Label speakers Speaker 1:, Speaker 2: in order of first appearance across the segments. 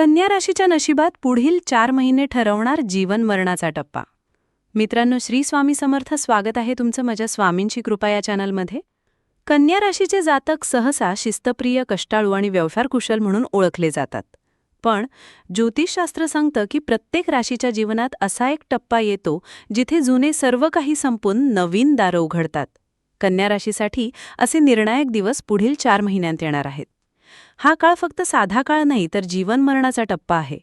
Speaker 1: कन्या राशीच्या नशिबात पुढील चार महिने ठरवणार जीवन मरणाचा टप्पा. मित्रांनो श्री स्वामी समर्थ स्वागत आहे तुमचं माझ्या स्वामींची कृपा या चॅनलमध्ये. कन्या राशीचे जातक सहसा शिस्तप्रिय कष्टाळू आणि व्यवहारकुशल म्हणून ओळखले जातात. पण ज्योतिषशास्त्र सांगतं की प्रत्येक राशीच्या जीवनात असा एक टप्पा येतो जिथे जुने सर्व काही संपून नवीन दारं उघडतात. कन्या राशीसाठी असे निर्णायक दिवस पुढील चार महिन्यांत येणार आहेत. हा काळ फक्त साधा काळ नाही तर जीवन मरणाचा टप्पा आहे.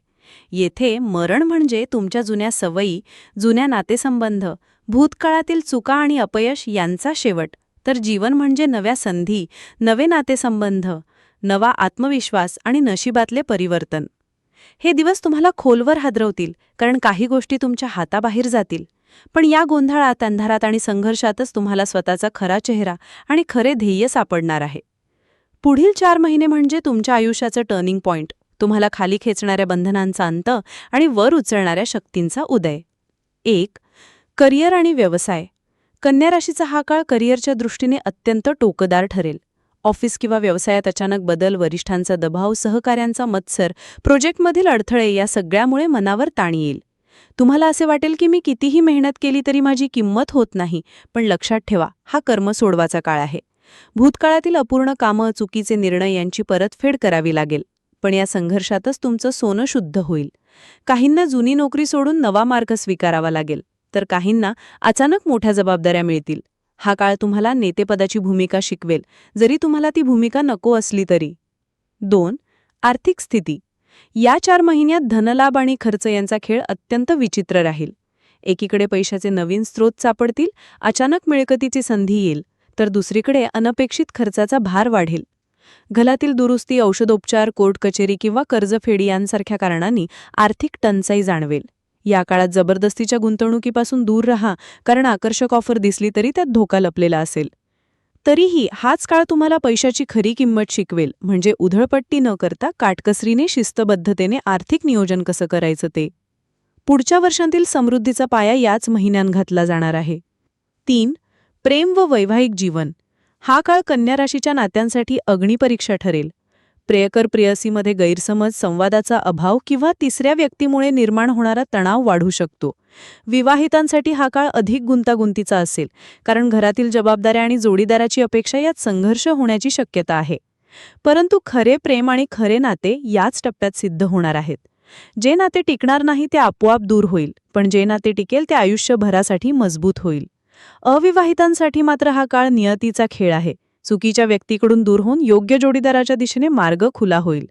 Speaker 1: येथे मरण म्हणजे तुमच्या जुन्या सवयी जुन्या नातेसंबंध भूतकाळातील चुका आणि अपयश यांचा शेवट. तर जीवन म्हणजे नव्या संधी नवे नातेसंबंध नवा आत्मविश्वास आणि नशिबातले परिवर्तन. हे दिवस तुम्हाला खोलवर हादरवतील कारण काही गोष्टी तुमच्या हाताबाहेर जातील. पण या गोंधळात अंधारात आणि संघर्षातच तुम्हाला स्वतःचा खरा चेहरा आणि खरे ध्येय सापडणार आहे. पुढील चार महिने म्हणजे तुमच्या आयुष्याचं टर्निंग पॉइंट तुम्हाला खाली खेचणाऱ्या बंधनांचा अंत आणि वर उचलणाऱ्या शक्तींचा उदय. एक करिअर आणि व्यवसाय. कन्या राशीचा हा काळ करिअरच्या दृष्टीने अत्यंत टोकदार ठरेल. ऑफिस किंवा व्यवसायात अचानक बदल वरिष्ठांचा दबाव सहकाऱ्यांचा मत्सर प्रोजेक्टमधील अडथळे या सगळ्यामुळे मनावर ताण येईल. तुम्हाला असे वाटेल की मी कितीही मेहनत केली तरी माझी किंमत होत नाही पण लक्षात ठेवा हा कर्म सोडवाचा काळ आहे. भूतकाळातील अपूर्ण कामं चुकीचे निर्णय यांची परतफेड करावी लागेल. पण या संघर्षातच तुमचं सोनं शुद्ध होईल. काहींना जुनी नोकरी सोडून नवा मार्ग स्वीकारावा लागेल. तर काहींना अचानक मोठ्या जबाबदाऱ्या मिळतील. हा काळ तुम्हाला नेतेपदाची भूमिका शिकवेल. जरी तुम्हाला ती भूमिका नको असली तरी. दोन आर्थिक स्थिती. या चार महिन्यात धनलाभ आणि खर्च यांचा खेळ अत्यंत विचित्र राहील. एकीकडे पैशाचे नवीन स्रोत सापडतील अचानक मिळकतीची संधी येईल. तर दुसरीकडे अनपेक्षित खर्चाचा भार वाढेल. घरातील दुरुस्ती औषधोपचार कोर्ट कचेरी किंवा कर्जफेडी यांसारख्या कारणांनी आर्थिक टंचाई जाणवेल. या काळात जबरदस्तीच्या गुंतवणुकीपासून दूर रहा कारण आकर्षक ऑफर दिसली तरी त्यात धोका लपलेला असेल. तरीही हाच काळ तुम्हाला पैशाची खरी किंमत शिकवेल म्हणजे उधळपट्टी न करता काटकसरीने शिस्तबद्धतेने आर्थिक नियोजन कसं करायचं ते. पुढच्या वर्षांतील समृद्धीचा पाया याच महिन्यात घातला जाणार आहे. तीन प्रेम व वैवाहिक जीवन. हा काळ कन्या राशीच्या नात्यांसाठी अग्निपरीक्षा ठरेल. प्रेयकर प्रेयसीमध्ये गैरसमज संवादाचा अभाव किंवा तिसऱ्या व्यक्तीमुळे निर्माण होणारा तणाव वाढू शकतो. विवाहितांसाठी हा काळ अधिक गुंतागुंतीचा असेल कारण घरातील जबाबदाऱ्या आणि जोडीदाराची अपेक्षा यात संघर्ष होण्याची शक्यता आहे. परंतु खरे प्रेम आणि खरे नाते याच टप्प्यात सिद्ध होणार आहेत. जे नाते टिकणार नाही ते आपोआप दूर होईल पण जे नाते टिकेल ते आयुष्यभरासाठी मजबूत होईल. अविवाहितांसाठी मात्र हा काळ नियतीचा खेळ आहे. चुकीच्या व्यक्तीकडून दूर होऊन योग्य जोडीदाराच्या दिशेने मार्ग खुला होईल.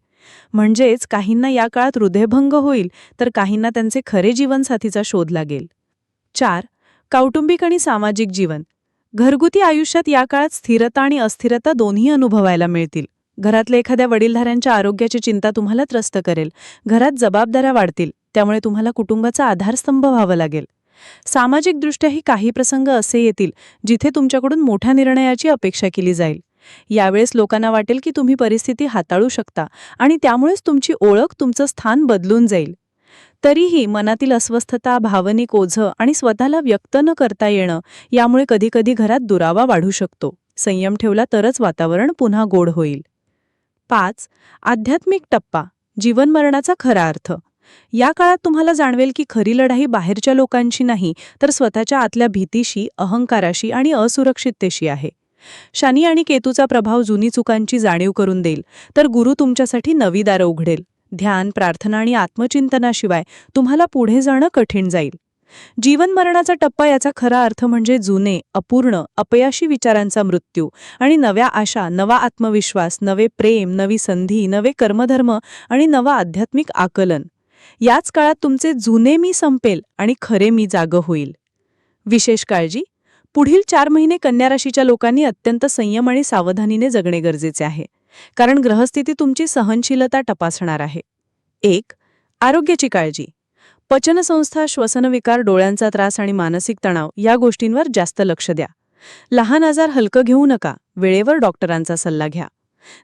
Speaker 1: म्हणजेच काहींना या काळात हृदयभंग होईल तर काहींना त्यांचे खरे जीवनसाथीचा शोध लागेल. चार. कौटुंबिक आणि सामाजिक जीवन. घरगुती आयुष्यात या काळात स्थिरता आणि अस्थिरता दोन्ही अनुभवायला मिळतील. घरातल्या एखाद्या वडीलधाऱ्यांच्या आरोग्याची चिंता तुम्हाला त्रस्त करेल. घरात जबाबदाऱ्या वाढतील त्यामुळे तुम्हाला कुटुंबाचा आधारस्तंभ व्हावं लागेल. सामाजिकदृष्ट्याही काही प्रसंग असे येतील जिथे तुमच्याकडून मोठ्या निर्णयाची अपेक्षा केली जाईल. यावेळेस लोकांना वाटेल की तुम्ही परिस्थिती हाताळू शकता आणि त्यामुळेच तुमची ओळख तुमचं स्थान बदलून जाईल. तरीही मनातील अस्वस्थता भावनिक ओझं आणि स्वतःला व्यक्त न करता येणं यामुळे कधीकधी घरात दुरावा वाढू शकतो. संयम ठेवला तरच वातावरण पुन्हा गोड होईल. पाच. आध्यात्मिक टप्पा. जीवनमरणाचा खरा अर्थ. या काळात तुम्हाला जाणवेल की खरी लढाई बाहेरच्या लोकांशी नाही तर स्वतःच्या आतल्या भीतीशी अहंकाराशी आणि असुरक्षिततेशी आहे. शनी आणि केतूचा प्रभाव जुनी चुकांची जाणीव करून देईल तर गुरु तुमच्यासाठी नवी दारं उघडेल. ध्यान प्रार्थना आणि आत्मचिंतनाशिवाय तुम्हाला पुढे जाणं कठीण जाईल. जीवन मरणाचा टप्पा याचा खरा अर्थ म्हणजे जुने अपूर्ण अपयाशी विचारांचा मृत्यू आणि नव्या आशा नवा आत्मविश्वास नवे प्रेम नवी संधी नवे कर्मधर्म आणि नवा आध्यात्मिक आकलन. याच काळात तुमचे जुने मी संपेल आणि खरे मी जागं होईल. विशेष काळजी पुढील चार महिने कन्या राशीच्या लोकांनी अत्यंत संयम आणि सावधानीने जगणे गरजेचे आहे कारण ग्रहस्थिती तुमची सहनशीलता तपासणार आहे. एक आरोग्याची काळजी. पचनसंस्था श्वसनविकार डोळ्यांचा त्रास आणि मानसिक तणाव या गोष्टींवर जास्त लक्ष द्या. लहान आजार हलकं घेऊ नका वेळेवर डॉक्टरांचा सल्ला घ्या.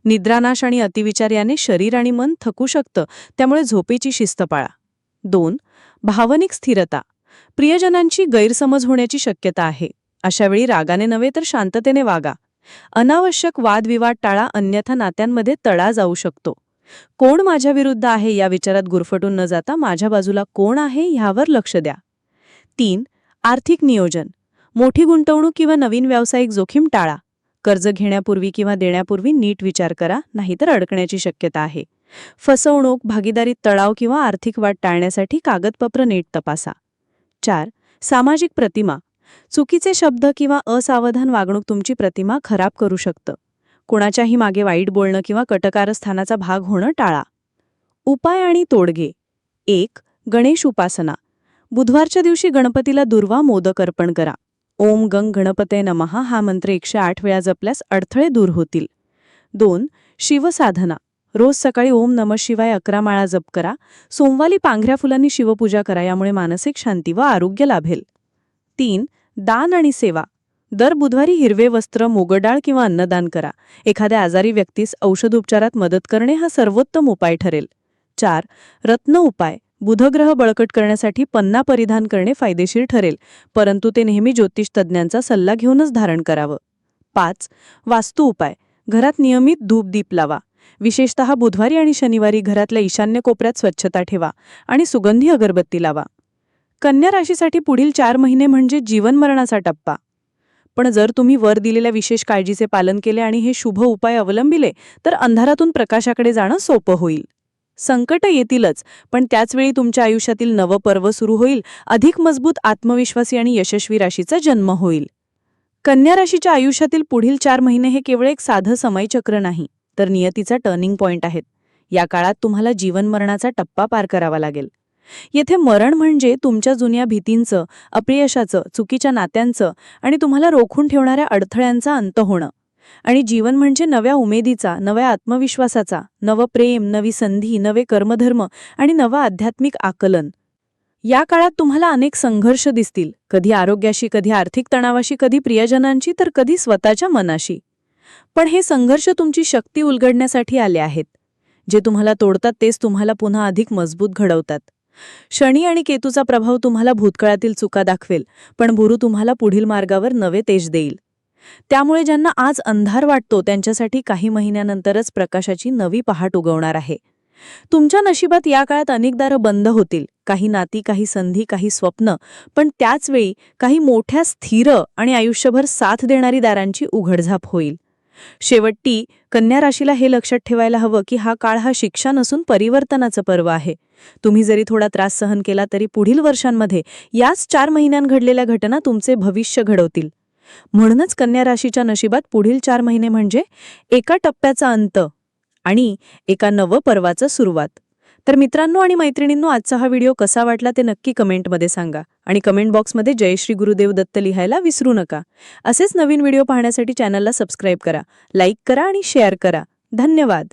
Speaker 1: निद्रानाश आणि अतिविचार याने शरीर आणि मन थकू शकतं त्यामुळे झोपेची शिस्त पाळा. दोन भावनिक स्थिरता. प्रियजनांची गैरसमज होण्याची शक्यता आहे. अशावेळी रागाने नव्हे तर शांततेने वागा. अनावश्यक वादविवाद टाळा अन्यथा नात्यांमध्ये तळा जाऊ शकतो. कोण माझ्या विरुद्ध आहे या विचारात गुरफटून न जाता माझ्या बाजूला कोण आहे ह्यावर लक्ष द्या. तीन आर्थिक नियोजन. मोठी गुंतवणूक किंवा नवीन व्यावसायिक जोखीम टाळा. कर्ज घेण्यापूर्वी किंवा देण्यापूर्वी नीट विचार करा नाहीतर अडकण्याची शक्यता आहे. फसवणूक भागीदारीत तळाव किंवा आर्थिक वाट टाळण्यासाठी कागदपत्र नीट तपासा. चार सामाजिक प्रतिमा. चुकीचे शब्द किंवा असावधान वागणूक तुमची प्रतिमा खराब करू शकतं. कुणाच्याही मागे वाईट बोलणं किंवा कटकारस्थानाचा भाग होणं टाळा. उपाय आणि तोडगे. एक गणेश उपासना. बुधवारच्या दिवशी गणपतीला दुर्वा मोदक अर्पण करा. ओम गंग गणपते नमहा हा मंत्र एकशे आठ वेळा जपल्यास अडथळे दूर होतील. दोन शिवसाधना. रोज सकाळी ओम नम शिवाय अकरा माळा जप करा. सोमवारी पांघऱ्या फुलांनी शिवपूजा करा यामुळे मानसिक शांती व आरोग्य लाभेल. तीन दान आणि सेवा. दर बुधवारी हिरवे वस्त्र मोगडाळ किंवा अन्नदान करा. एखाद्या आजारी व्यक्तीस औषधोपचारात मदत करणे हा सर्वोत्तम उपाय ठरेल. चार रत्न उपाय. बुधग्रह बळकट करण्यासाठी पन्ना परिधान करणे फायदेशीर ठरेल परंतु ते नेहमी ज्योतिष तज्ज्ञांचा सल्ला घेऊनच धारण करावं. पाच वास्तू उपाय. घरात नियमित धूप दीप लावा. विशेषतः बुधवारी आणि शनिवारी घरातल्या ईशान्य कोपऱ्यात स्वच्छता ठेवा आणि सुगंधी अगरबत्ती लावा. कन्या राशीसाठी पुढील चार महिने म्हणजे जीवनमरणाचा टप्पा. पण जर तुम्ही वर दिलेल्या विशेष काळजीचे पालन केले आणि हे शुभ उपाय अवलंबिले तर अंधारातून प्रकाशाकडे जाणं सोपं होईल. संकट येतीलच पण त्याचवेळी तुमच्या आयुष्यातील नवं पर्व सुरू होईल अधिक मजबूत आत्मविश्वासी आणि यशस्वी राशीचा जन्म होईल. कन्या राशीच्या आयुष्यातील पुढील चार महिने हे केवळ एक साधं समयचक्र नाही तर नियतीचा टर्निंग पॉइंट आहेत. या काळात तुम्हाला जीवनमरणाचा टप्पा पार करावा लागेल. येथे मरण म्हणजे तुमच्या जुन्या भीतींचं अपयशाचं चुकीच्या नात्यांचं आणि तुम्हाला रोखून ठेवणाऱ्या अडथळ्यांचा अंत होणं. आणि जीवन म्हणजे नव्या उमेदीचा नव्या आत्मविश्वासाचा नवं प्रेम नवी संधी नवे कर्मधर्म आणि नवं आध्यात्मिक आकलन. या काळात तुम्हाला अनेक संघर्ष दिसतील कधी आरोग्याशी कधी आर्थिक तणावाशी कधी प्रियजनांची तर कधी स्वतःच्या मनाशी. पण हे संघर्ष तुमची शक्ती उलगडण्यासाठी आले आहेत. जे तुम्हाला तोडतात तेच तुम्हाला पुन्हा अधिक मजबूत घडवतात. शनी आणि केतूचा प्रभाव तुम्हाला भूतकाळातील चुका दाखवेल पण गुरु तुम्हाला पुढील मार्गावर नवे तेज देईल. त्यामुळे ज्यांना आज अंधार वाटतो त्यांच्यासाठी काही महिन्यानंतरच प्रकाशाची नवी पहाट उगवणार आहे. तुमच्या नशिबात या काळात अनेक दारं बंद होतील. काही नाती काही संधी काही स्वप्न पण त्याचवेळी काही मोठ्या स्थिर आणि आयुष्यभर साथ देणारी दारांची उघडझाप होईल. शेवटी कन्या राशीला हे लक्षात ठेवायला हवं की हा काळ हा शिक्षा नसून परिवर्तनाचं पर्व आहे. तुम्ही जरी थोडा त्रास सहन केला तरी पुढील वर्षांमध्ये याच चार महिन्यात घडलेल्या घटना तुमचे भविष्य घडवतील. म्हणूनच कन्या राशीच्या नशिबात पुढील चार महिने म्हणजे एका टप्प्याचा अंत आणि एका नवं पर्वाचं सुरुवात. तर मित्रांनो आणि मैत्रिणींनो आजचा हा व्हिडिओ कसा वाटला ते नक्की कमेंटमध्ये सांगा आणि कमेंट बॉक्समध्ये जय श्री गुरुदेव दत्त लिहायला विसरू नका. असेच नवीन व्हिडिओ पाहण्यासाठी चॅनलला सबस्क्राईब करा लाईक करा आणि शेअर करा. धन्यवाद!